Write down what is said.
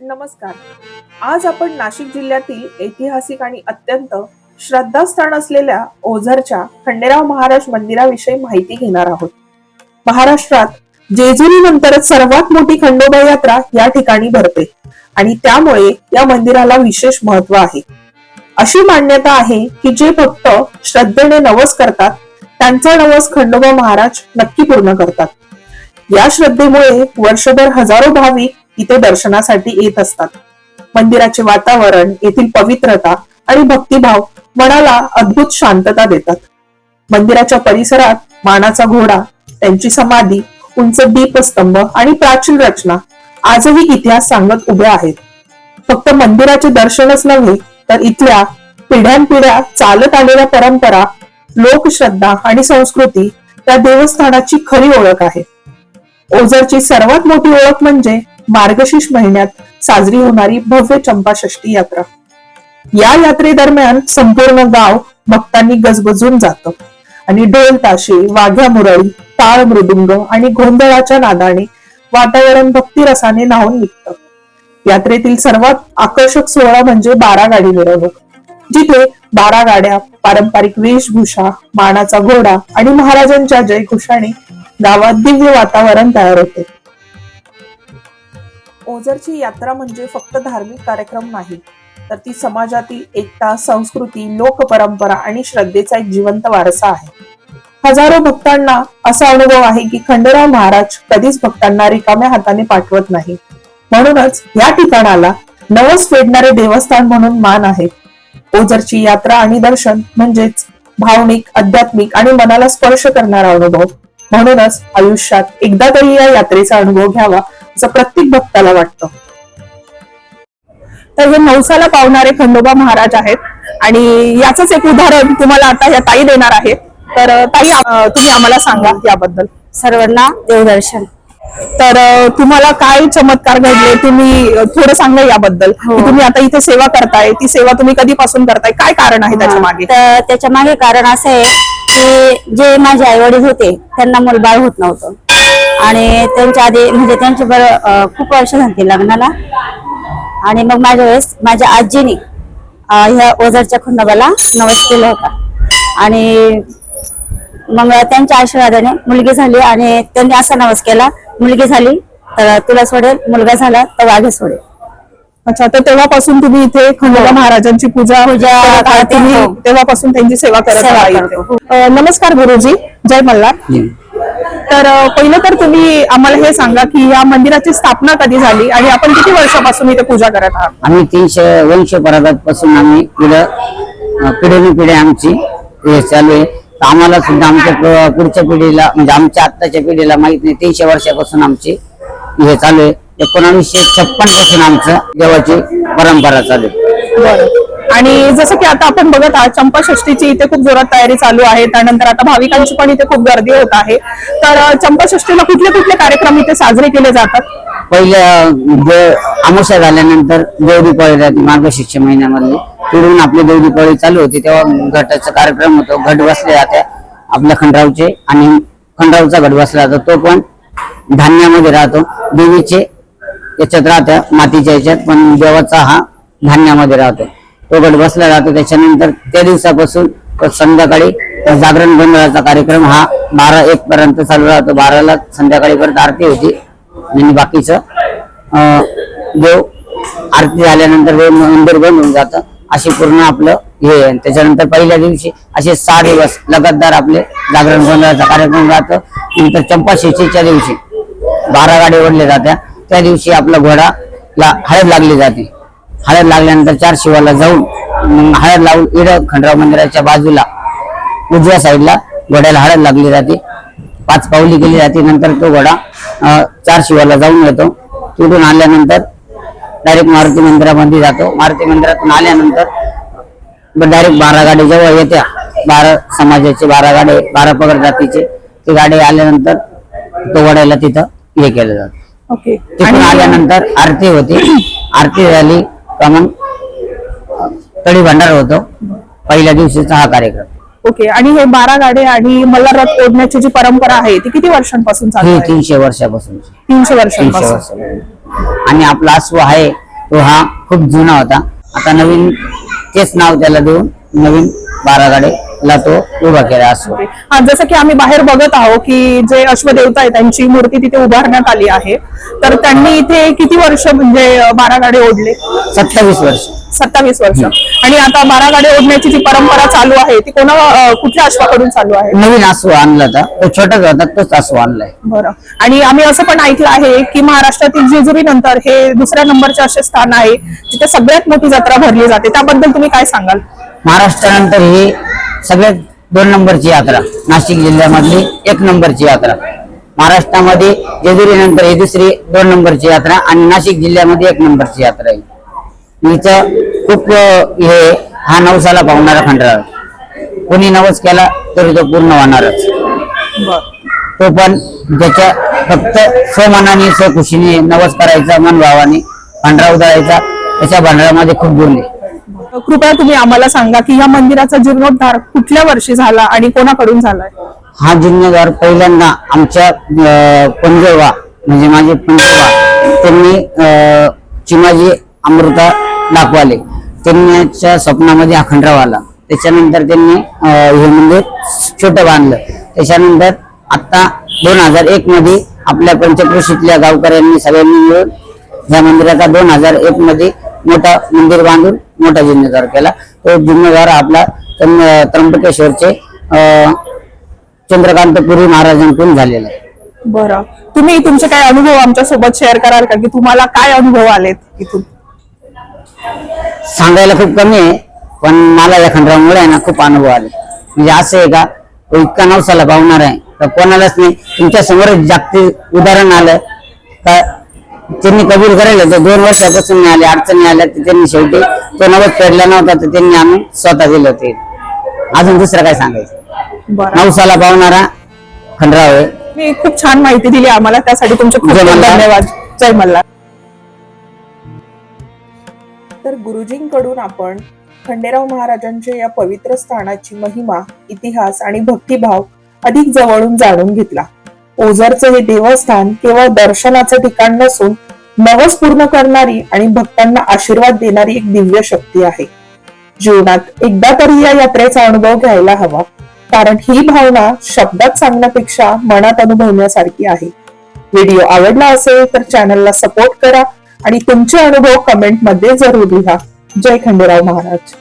नमस्कार. आज आपण नाशिक जिल्ह्यातील ऐतिहासिक आणि अत्यंत श्रद्धास्थान असलेल्या ओझरच्या खंडेराव महाराज मंदिराविषयी माहिती घेणार आहोत. महाराष्ट्रात जेजुरी नंतरच सर्वात मोठी खंडोबा यात्रा या ठिकाणी भरते आणि त्यामुळे या मंदिराला विशेष महत्त्व आहे. अशी मान्यता आहे की जे भक्त श्रद्धेने नवस करतात त्यांचा नवस खंडोबा महाराज नक्की पूर्ण करतात. या श्रद्धेमुळे वर्षभर हजारो भाविक इथे दर्शनासाठी येत असतात. मंदिराचे वातावरण येथील पवित्रता आणि भक्तिभाव मनाला अद्भुत शांतता देतात. मंदिराच्या परिसरात मानाचा घोडा त्यांची समाधी उंच दीपस्तंभ आणि प्राचीन रचना आजही इतिहास सांगत उभ्या आहेत. फक्त मंदिराचे दर्शनच नव्हे तर इथल्या पिढ्यानपिढ्या चालत आलेल्या परंपरा लोकश्रद्धा आणि संस्कृती त्या देवस्थानाची खरी ओळख आहे. ओझरची सर्वात मोठी ओळख म्हणजे मार्गशीर्ष महिन्यात साजरी होणारी भव्य चंपाषष्ठी यात्रा. या यात्रेदरम्यान संपूर्ण गाव भक्तांनी गजबजून जातं. आणि ढोल ताशे वाघ्या मुरळी टाळ मृदुंग आणि गोंधळाच्या नादाने वातावरण भक्तिरसाने न्हावून निघतं. यात्रेतील सर्वात आकर्षक सोहळा म्हणजे बारा गाडी मिरवणूक जिथे बारा गाड्या पारंपरिक वेशभूषा मानाचा घोडा आणि महाराजांच्या जयघोषाने गावात दिव्य वातावरण तयार होते. ओझरची यात्रा म्हणजे फक्त धार्मिक कार्यक्रम नाही तर ती समाजातील एकता संस्कृती लोकपरंपरा आणि श्रद्धेचा एक जिवंत वारसा आहे. हजारो भक्तांना असा अनुभव आहे की खंडेराव महाराज कधीच भक्तांना रिकाम्या हाताने पाठवत नाही. म्हणूनच या ठिकाणाला नवस फेडणारे देवस्थान म्हणून मान आहे. ओझरची यात्रा आणि दर्शन म्हणजेच भावनिक आध्यात्मिक आणि मनाला स्पर्श करणारा अनुभव. म्हणूनच आयुष्यात एकदा तरी या यात्रेचा अनुभव घ्यावा असं प्रत्येक भक्ताला वाटतं. तर हे नवसाला पावणारे खंडोबा महाराज आहेत. आणि याच एक उदाहरण तुम्हाला आता या ताई देणार आहेत तर ताई तुम्ही आम्हाला सांगा याबद्दल. सर्वांना देवदर्शन. तर तुम्हाला काय चमत्कार घडले? तुम्ही थोडं सांगा याबद्दल. हो. तुम्ही आता इथे सेवा करताय. ती सेवा तुम्ही कधीपासून करताय? काय कारण आहे त्याच्यामागे? तर त्याच्यामागे कारण असं आहे की जे माझे आई वडील होते त्यांना मुलबाळ होत नव्हतं. आणि त्यांच्या आधी म्हणजे त्यांच्या बरं खूप वर्ष झाली लग्नाला. आणि मग माझ्या वेळेस माझ्या आजीने ह्या ओझरच्या खंडोबाला नवस केला होता. आणि मग त्यांच्या आशीर्वादाने मुलगी झाली आणि त्यांनी असा नवस केला मुलगी झाली तर तुला सोडेल मुलगा झाला तर वाघे सोडेल. अच्छा तर तेव्हापासून तुम्ही इथे खंडोबा महाराजांची पूजा पूजा हो. तेव्हापासून त्यांची सेवा करत नमस्कार गुरुजी जय मल्हार. तर पहिलं तर तुम्ही आम्हाला हे सांगा की या मंदिराची स्थापना कधी झाली आणि आपण किती वर्षापासून इथे पूजा करत आहात? आम्ही तीनशे वंशपासून आम्ही पुढं अं, पिढीने पिढी आमची हे चालू आहे. तर आम्हाला सुद्धा आमच्या पुढच्या पिढीला म्हणजे आमच्या आत्ताच्या पिढीला माहीत नाही तीनशे वर्षापासून आमची हे चालू आहे. एकोणावीसशे छप्पनपासून आमचं देवाची परंपरा चालू आहे. बरं. आणि जसं की आता आपण बघत आहात चंपाषष्टीची इथे खूप जोरात तयारी चालू आहे. त्यानंतर आता भाविकांची पण इथे खूप गर्दी होत आहे. तर चंपाषष्टीला कुठले कुठले कार्यक्रम इथे साजरे केले जातात? पहिल्या जे अमावस्या झाल्यानंतर गौरी पळी राहते मार्गशीर्ष महिन्यामध्ये तिकडून आपली गौरी पळी चालू होती तेव्हा घटाचा कार्यक्रम होतो. घट बसले जाते आपल्या खंडरावचे आणि खंडरावचा घट बसला जातो. तो पण धान्यामध्ये राहतो. देवीचे याच्यात राहत्या मातीच्या याच्यात. पण देवाचा हा धान्यामध्ये राहतो. तो गट बसला जातो त्याच्यानंतर त्या दिवसापासून संध्याकाळी जागरण गोंधळाचा कार्यक्रम हा बारा एक पर्यंत चालू राहतो. बाराला संध्याकाळी परत आरती होती. आणि बाकीचं देव आरती झाल्यानंतर देव मंदिर बंद होऊन जातं. अशी पूर्ण आपलं हे त्याच्यानंतर पहिल्या दिवशी असे सहा दिवस लगातार आपले जागरण गोंधळाचा कार्यक्रम राहतो. नंतर चंपाषष्ठीच्या दिवशी बारा गाडी ओढल्या जात्या. त्या दिवशी आपला घोडा ला हळद लागली जाते. हळद लागल्यानंतर चार शिवाला जाऊन मग हळद लावून इड खंडराव मंदिराच्या बाजूला उजव्या साईडला घोड्याला हळद लागली जाते. पाच पावली केली जाते. नंतर तो घोडा चार शिवाला जाऊन येतो. तिथून आल्यानंतर डायरेक्ट मारुती मंदिरामध्ये जातो. मारुती मंदिरातून आल्यानंतर डायरेक्ट बारा गाडी जेव्हा येत्या. बारा समाजाचे बारा गाडे बारा पगड जातीचे. ते गाडी आल्यानंतर तो घोड्याला तिथं हे केलं जातं. ओके तिथून आल्यानंतर आरती होती. आरती झाली. का मग? तळी भंडार होतो. पहिल्या दिवशीचा हा कार्यक्रम. ओके आणि हे बारा गाडे आणि मल्हार रथ ओढण्याची जी परंपरा आहे ती किती वर्षांपासून चालू ही आहे? तीनशे वर्षापासूनची. तीनशे तीनशे वर्षांपासून. वर्ष आणि आपला अश्व आहे तो हा खूप जुना होता. आता नवीन तेच नाव त्याला देऊन नवीन बारागाडेला तो उभा केला असो हा जसं की आम्ही बाहेर बघत आहोत की जे अश्वदेवता आहे त्यांची मूर्ती तिथे उभारण्यात आली आहे. तर त्यांनी इथे किती वर्ष म्हणजे अं, बारा गाडे ओढले? सत्तावीस वर्ष. सत्तावीस वर्ष. आणि आता बारा गाडे ओढण्याची जी परंपरा चालू आहे ती कोणा कुठल्या अश्वाकडून चालू आहे? नवीन आसू आणला होता. तो छोटाच होता तोच आसू आणलाय. बरं. आणि आम्ही असं पण ऐकलं आहे की महाराष्ट्रातील जेजुरी नंतर हे दुसऱ्या नंबरचे असे स्थान आहे जिथे सगळ्यात मोठी जत्रा भरली जाते. त्याबद्दल तुम्ही काय सांगाल? महाराष्ट्रानंतर ही सगळ्यात दोन नंबरची यात्रा. नाशिक जिल्ह्यामधली एक नंबरची यात्रा. महाराष्ट्रामध्ये जेजुरी नंतर ही दुसरी दोन नंबरची यात्रा आणि नाशिक जिल्ह्यामध्ये एक नंबरची यात्रा आहे. हिचं खूप हे हा नवसाला पावणारा खंडराव आहे. कोणी नवस केला तरी तो पूर्ण होणारच. तो पण ज्याच्या फक्त स्वमनाने स्वखुशीने नवस करायचा मन भावाने भांडरा उधळायचा त्याच्या भांडरामध्ये खूप आहे. कृपया तुम्ही आम्हाला सांगा की या मंदिराचा जीर्णोद्धार कुठल्या वर्षी झाला आणि कोणाकडून झालाय? हा जीर्णोद्धार पहिल्यांदा आमच्या पंजोबा म्हणजे माझे पंजोबा त्यांनी अं, चिमाजी अमृता दाखवाले. त्यांच्या स्वप्नामध्ये अखंडराव आला त्याच्यानंतर त्यांनी हे मंदिर छोटं बांधलं. त्याच्यानंतर आता दोन हजार एक मध्ये आपल्या पंचक्रोशीतल्या गावकऱ्यांनी सगळ्यांनी मिळून या मंदिराचा दोन हजार एक मध्ये मोठा मंदिर बांधून मोठा जिम्मेदार केला. तो जिम्मेदार आपला त्र्यं- त्र्यंबकेश्वरचे अं, चंद्रकांतपुरी महाराजांकडून झालेला आहे. बरं. तुम्ही तुमचे काय अनुभव आमच्यासोबत शेअर कराल का? की तुम्हाला काय अनुभव आलेत इथून? सांगायला खूप कमी आहे पण मला या खंडरामुळे ना खूप अनुभव आले. म्हणजे असं आहे का तो इतका नवसाला पावणार आहे तर कोणालाच नाही. तुमच्यासमोर जागतिक उदाहरण आलं का त्यांनी कबूल करायला तर दोन वर्षापासून नाही आले अडचणी आल्या तर त्यांनी शेवटी तो नवस फेडला नव्हता तर त्यांनी आणून स्वतः दिलं होते अजून दुसरं काय सांगायचं? बरं. नवसाला पावणारा खंडराव आहे. तुम्ही खूप छान माहिती दिली आम्हाला त्यासाठी तुमचे खूप जय खूप मल्हार. धन्यवाद. जय मल्हार. तर गुरुजींकडून आपण खंडेराव महाराजांच्या या पवित्र स्थानाची महिमा इतिहास आणि भक्तिभाव अधिक जवळून जाणून घेतला. ओझरचे हे देवस्थान केवळ दर्शनाचं ठिकाण नसून नवस पूर्ण करणारी आणि भक्तांना आशीर्वाद देणारी एक दिव्य शक्ती आहे. जीवनात एकदा तरी या यात्रेचा अनुभव घ्यायला हवा कारण ही भावना शब्दात सांगण्यापेक्षा मनात अनुभवण्यासारखी आहे. व्हिडिओ आवडला असेल तर चॅनलला सपोर्ट करा आणि तुमचे अनुभव कमेंटमध्ये जरूर लिहा. जय खंडेराव महाराज.